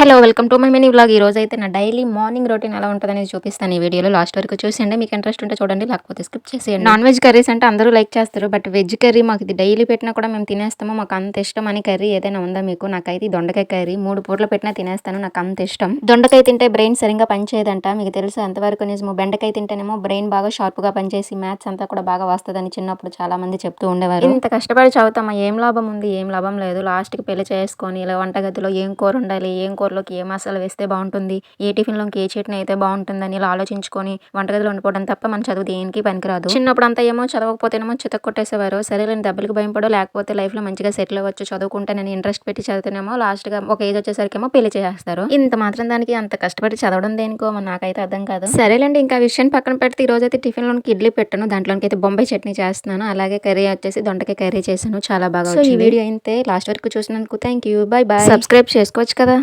Hello welcome to my mini vlog. ఈ రోజు అయితే నా డైలీ మార్నింగ్ రొటీన్ ఎలా ఉంటుందని చూపిస్తాను ఈ వీడియోలో. లాస్ట్ వరకు చూసేయండి. మీకు ఇంట్రెస్ట్ ఉంటే చూడండి లేకపోతే స్కిప్ చేసేయండి. నాన్ వెజ్ కర్రీస్ అంటే అందరూ లైక్ చేస్తారు బట్ వెజ్ కర్రీ మాకు ఇది డైలీ పెట్టినా కూడా మేము తినేస్తాము. మాకు అంత ఇష్టం అని కర్రీ ఏదైనా ఉందా మీకు? నాకైతే దొండకాయ కర్రీ మూడు పూటలు పెట్టినా తినేస్తాను నాకు అంత ఇష్టం. దొండకాయ తింటే బ్రెయిన్ సరిగ్గా పనిచేయదంట. మీకు తెలుసు ఎంతవరకు నిజము బెండకాయ తింటేనేమో బ్రెయిన్ బాగా షార్ప్గా పనిచేసి మ్యాథ్స్ అంతా కూడా బాగా వస్తుందని చిన్నప్పుడు చాలా మంది చెప్తూ ఉండేవారు. ఇంత కష్టపడి చదువుతామా? ఏం లాభం ఉంది? ఏం లాభం లేదు. లాస్ట్కి పెళ్ళి చేసుకొని ఇలా వంటగదిలో ఏం కూర ఉండాలి ఏం కూరలోకి ఏ మసాలా వేస్తే బాగుంటుంది? ఏ టిఫిన్లోకి ఏ చట్నీ అయితే బాగుంటుందని ఇలా ఆలోచించుకొని వంటగదిలో ఉండిపోవడం తప్ప మన చదువు దేనికి పనికిరాదు. చిన్నప్పుడు అంతా ఏమో చదవకపోతేనేమో చితక్ కొట్టేసేవారు. సరేలేని దెబ్బలకు భయపడో లేకపోతే లైఫ్లో మంచిగా సెటిల్ అవ్వచ్చు చదువుకుంటే నేను ఇంట్రెస్ట్ పెట్టి చదివితేనేమో లాస్ట్గా ఒక ఏజ్ వచ్చేసరికేమో పెళ్ళి చేసేస్తారు. ఇంత మాత్రం దానికి అంత కష్టపడి చదవడం దేనికో నాకైతే అర్థం కాదు. సరేలేండి ఇంకా విషయం పక్కన పెడితే ఈ రోజు అయితే టిఫిన్లోకి ఇడ్లీ పెట్టాను దాంట్లోకి అయితే బొంబాయి చట్నీ చేస్తున్నాను అలాగే కర్రీ వచ్చేసి దొండకాయ కర్రీ చేశాను చాలా బాగా ఈ వీడియో అయితే లాస్ట్ వరకు చూసినందుకు thank you bye. Bye subscribe చేసుకోవచ్చు కదా.